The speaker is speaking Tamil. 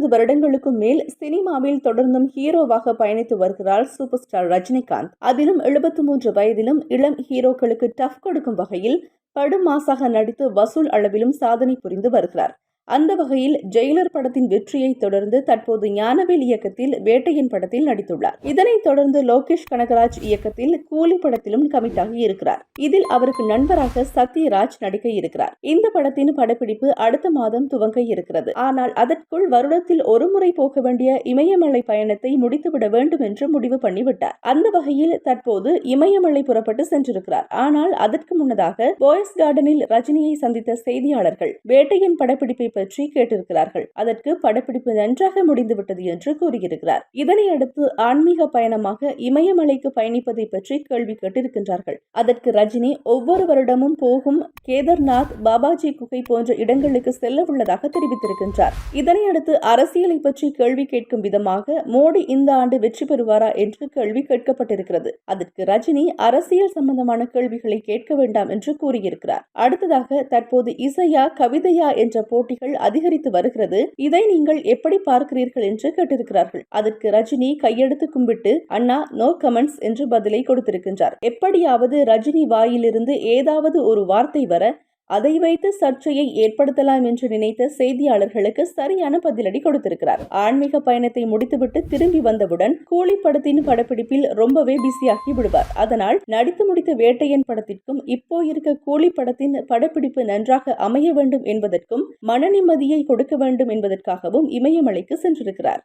இருபது வருடங்களுக்கும் மேல் சினிமாவில் தொடர்ந்தும் ஹீரோவாக பயணித்து வருகிறார் சூப்பர் ஸ்டார் ரஜினிகாந்த். அதிலும் எழுபத்தி மூன்று வயதிலும் இளம் ஹீரோக்களுக்கு டஃப் கொடுக்கும் வகையில் படுமாசாக நடித்து வசூல் அளவிலும் சாதனை புரிந்து வருகிறார். அந்த வகையில் ஜெயிலர் படத்தின் வெற்றியை தொடர்ந்து தற்போது ஞானவேல் இயக்கத்தில் வேட்டையின் படத்தில் நடித்துள்ளார். இதனைத் தொடர்ந்து லோகேஷ் கனகராஜ் இயக்கத்தில் கூலி படத்திலும் கமிட்டாகி இருக்கிறார். இதில் அவருக்கு நண்பராக சத்யராஜ் நடிக்க இருக்கிறார். இந்த படத்தின் படப்பிடிப்பு அடுத்த மாதம் துவங்க இருக்கிறது. ஆனால் அதற்குள் வருடத்தில் ஒருமுறை போக வேண்டிய இமயமலை பயணத்தை முடித்துவிட வேண்டும் என்று முடிவு பண்ணிவிட்டார். அந்த வகையில் தற்போது இமயமலை புறப்பட்டு சென்றிருக்கிறார். ஆனால் அதற்கு முன்னதாக போயஸ் கார்டனில் ரஜினியை சந்தித்த செய்தியாளர்கள் வேட்டையின் படப்பிடிப்பை பற்றி கேட்டிருக்கிறார்கள். அதற்கு படப்பிடிப்பு நன்றாக முடிந்துவிட்டது என்று கூறியிருக்கிறார். இதனையடுத்து ஆன்மீக பயணமாக இமயமலைக்கு பயணிப்பதை பற்றி கேள்வி கேட்டிருக்கின்றார்கள். அதற்கு ரஜினி ஒவ்வொரு வருடமும் போகும் கேதர்நாத் பாபாஜி குகை போன்ற இடங்களுக்கு செல்ல உள்ளதாக தெரிவித்திருக்கின்றார். இதனையடுத்து அரசியலை பற்றி கேள்வி கேட்கும் விதமாக மோடி இந்த ஆண்டு வெற்றி பெறுவாரா என்று கேள்வி கேட்கப்பட்டிருக்கிறது. அதற்கு ரஜினி அரசியல் சம்பந்தமான கேள்விகளை கேட்க வேண்டாம் என்று கூறியிருக்கிறார். அடுத்ததாக தற்போது இசையா கவிதையா என்ற போட்டி கேள்விகள் அதிகரித்து வருகிறது. இதை நீங்கள் எப்படி பார்க்கிறீர்கள் என்று கேட்டிருக்கிறார்கள். அதற்கு ரஜினி கையெடுத்து கும்பிட்டு அண்ணா நோ கமெண்ட்ஸ் என்று பதிலை கொடுத்திருக்கின்றார். எப்படியாவது ரஜினி வாயிலிருந்து ஏதாவது ஒரு வார்த்தை வர அதை வைத்து சர்ச்சையை ஏற்படுத்தலாம் என்று நினைத்த செய்தியாளர்களுக்கு சரியான பதிலடி கொடுத்திருக்கிறார். ஆன்மீக பயணத்தை முடித்துவிட்டு திரும்பி வந்தவுடன் கூலி படத்தின் படப்பிடிப்பில் ரொம்பவே பிஸியாகி விடுவார். அதனால் நடித்து முடித்த வேட்டையன் படத்திற்கும் இப்போ இருக்க கூலி படத்தின் படப்பிடிப்பு நன்றாக அமைய வேண்டும் என்பதற்கும் மன நிம்மதியை கொடுக்க வேண்டும் என்பதற்காகவும் இமயமலைக்கு சென்றிருக்கிறார்.